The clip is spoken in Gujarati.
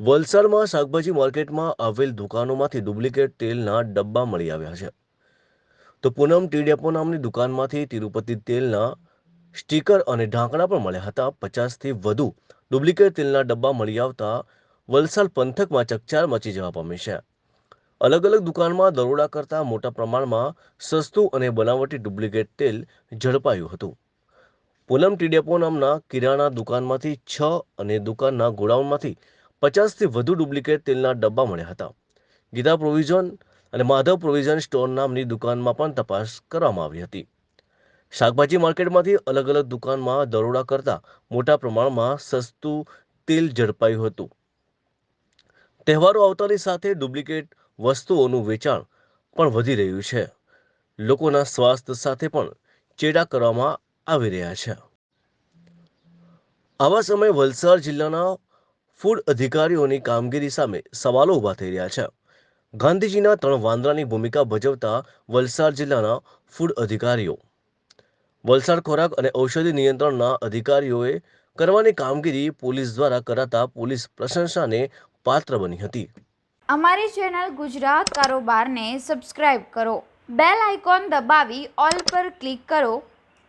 વલસાડમાં શાકભાજી માર્કેટમાં આવેલ દુકાનોમાંથી ડુપ્લિકેટ તેલના ડબ્બા મળી આવ્યા છે. તો પૂનમ ટી નામની દુકાનમાંથી તિરુપતિ તેલના સ્ટીકર અને ઢાંકણા પણ મળ્યા હતા. પચાસથી વધુ ડુપ્લિકેટ તેલના ડબ્બા મળી આવતા વલસાડ પંથકમાં ચકચાર મચી જવા પામી છે. અલગ અલગ દુકાનમાં દરોડા કરતા મોટા પ્રમાણમાં સસ્તું અને બનાવટી ડુપ્લિકેટ તેલ ઝડપાયું હતું. પૂનમ ટી નામના કિરાણા દુકાનમાંથી છ અને દુકાનના ગોડાઉનમાંથી પચાસથી વધુ ડુપ્લિકેટ તેલના ડબ્બા મળ્યા હતા. ગીતા પ્રોવિઝન અને માધવ પ્રોવિઝન સ્ટોર નામની દુકાનમાં પણ તપાસ કરવામાં આવી હતી. શાકભાજી માર્કેટમાંથી અલગ અલગ દુકાનમાં દરોડા કરતા મોટા પ્રમાણમાં સસ્તું તેલ ઝડપાયું હતું. તહેવારો આવતાની સાથે ડુપ્લિકેટ વસ્તુઓનું વેચાણ પણ વધી રહ્યું છે. લોકોના સ્વાસ્થ્ય સાથે પણ ચેડા કરવામાં આવી રહ્યા છે. આવા સમયે વલસાડ જિલ્લાના ફૂડ અધિકારીઓની કામગીરી સામે સવાલો ઊભા થઈ રહ્યા છે. ગાંધીજીના ત્રણ વાંદરાની ભૂમિકા ભજવતા વલસાડ જિલ્લાના ફૂડ અધિકારીઓ. વલસાડ ખોરાક અને ઔષધિ નિયંત્રણના અધિકારીઓએ કરવાની કામગીરી પોલીસ દ્વારા કરાતા પોલીસ પ્રશંસાને પાત્ર બની હતી. અમારી ચેનલ ગુજરાત કારોબારને સબસ્ક્રાઇબ કરો. બેલ આઇકોન દબાવી ઓલ પર ક્લિક કરો.